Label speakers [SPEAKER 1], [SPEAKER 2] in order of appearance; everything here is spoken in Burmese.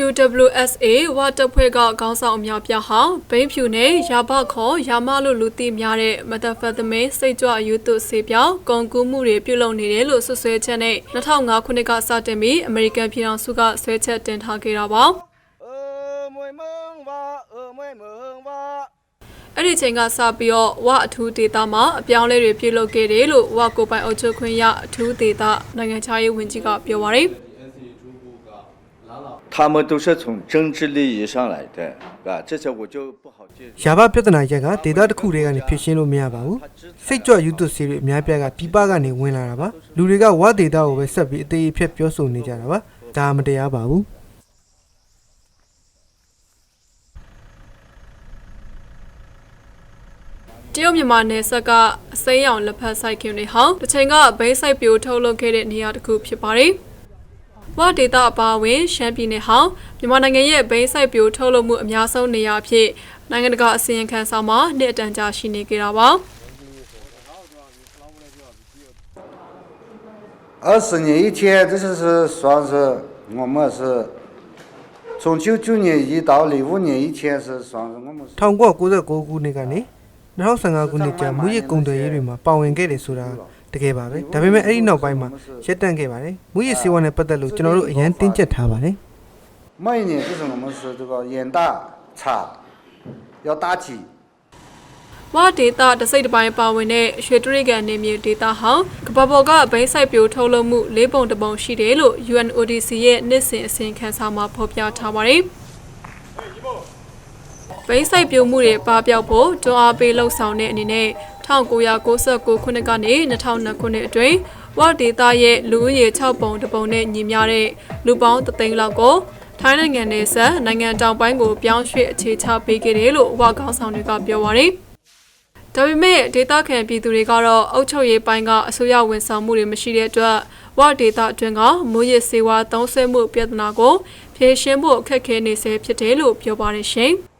[SPEAKER 1] UWSA ဝါတပ်ဖွဲ့ကခေါင်းဆောင်အများပြားဟာဘိန်းဖြူနဲ့ရာဘခေါ်ရာမလို့လူသိများတဲ့မက်တာဖက်သမင်းစိတ်ကြွအယူသူဆေးပြောင်းကုန်ကူးမှုတွေပြုလုပ်နေတယ်လို့ဆွဆွဲချက်နဲ့2005ခုနှစ်ကစတင်ပြီးအမေရိကန်ပြည်ထောင်စုကဆွဲချက်တင်ထားခဲ့တာပါအဲ့ဒီချိန်ကစပြီးတော့ဝအထူးဒေတာမှာအပြောင်းလဲတွေပြုလုပ်ခဲ့တယ်လို့ဝကိုပိုင်အုပ်ချုပ်ခွင့်ရအထူးဒေတာနိုင်ငံခြားရေးဝန်ကြီးကပြောပါရယ်
[SPEAKER 2] 他们都是从政治利益上来的，啊，这些我就不好介绍。
[SPEAKER 3] ရာဘပြဿနာရက်ကဒေတာတစ်ခုတည်းကနေဖြစ်ရှင်းလို့မရပါဘူးစိတ်ကြွယူသွဆေးတွေအများပြားကပြပကနေဝင်လာတာပါလူတွေကဝါဒေတာကိုပဲဆက်ပြီးအသေးအဖြတ်ပြောဆိုနေကြတာပါဒါမတရားပါဘူး
[SPEAKER 1] တရုတ်မြန်မာနယ်စပ်ကအစိမ်းရောင်လက်ဖက်ဆိုင်ခင်တွေဟာတစ်ချိန်ကဘိန်းဆိုင်ပြိုထုတ်လုပ်ခဲ့တဲ့နေရာတစ်ခုဖြစ်ပါတယ်။ ဝါဒေတာအပါအဝင်ရှမ်းပြည်နယ်ဟာမြန်မာနိုင်ငံရဲ့ဘိန်းဆိုင်ပြိုထုတ်လုပ်မှုအများဆုံးနေရာအဖြစ်နိုင်ငံတကာအစီရင်ခံစာမှာနှစ်အတန်ကြာရှိနေကြတာပါ။
[SPEAKER 4] 二十年以前，这就是算是我们是从九九年一到零五年以前是算是我们是。
[SPEAKER 3] 1999ခုနှစ်ကနေ2015ခုနှစ်ကြာမူရစ်ကုန်သွယ်ရေးတွေမှာပါဝင်ခဲ့တယ်ဆိုတာ တကယ်ပါပဲဒါပေမဲ့အဲ့ဒီနောက်ပိုင်းမှာရပ်တန့်ခဲ့ပါတယ်မူရစ်စေဝါနဲ့ပတ်သက်လို့ကျွန်တော်တို့အရန်တင်းကျပ်ထားပါတယ်
[SPEAKER 4] 每一年就是我们是这个严打查，要打击。
[SPEAKER 1] ဝါဒေတာတစ်စိတ်တစ်ပိုင်းပါဝင်တဲ့ရွှေတရိကန်နေမြေဒေတာဟောင်းကပ္ပဘော်ကဘိန်းဆိုင်ပြိုထုတ်လုပ်မှု၄ပုံတစ်ပုံရှိတယ်လို့ UNODC ရဲ့နှစ်စဉ်အစီရင်ခံစာမှာဖော်ပြထားပါတယ်။ဘိန်းဆိုင်ပြိုမှုတွေပါပြောက်ဖို့တွန်းအားပေးလှုပ်ဆောင်တဲ့အနေနဲ့ 1996ခုနှစ်ကနေ2002ခုနှစ်အတွင်းဝါဒေတာရဲ့လူဦးရေ6ပုံတစ်ပုံနဲ့ညီမျှတဲ့လူပေါင်း3သိန်းလောက်ကိုထိုင်းနိုင်ငံနယ်စပ်နိုင်ငံတောင်ပိုင်းကိုပြောင်းရွှေ့အခြေချပေးခဲ့တယ်လို့ဝါကောင်းဆောင်တွေကပြောပါတယ်။ဒါပေမဲ့ဒေတာခံပြည်သူတွေကတော့အုပ်ချုပ်ရေးပိုင်းကအစိုးရဝန်ဆောင်မှုတွေမရှိတဲ့အတွက်ဝဒေတာအတွင်းကမူရစ်စေဝါသုံးဆွဲမှုပြဿနာကိုဖြေရှင်းဖို့အခက်အခဲနေဆဲဖြစ်တယ်လို့ပြောပါတယ်ရှင်။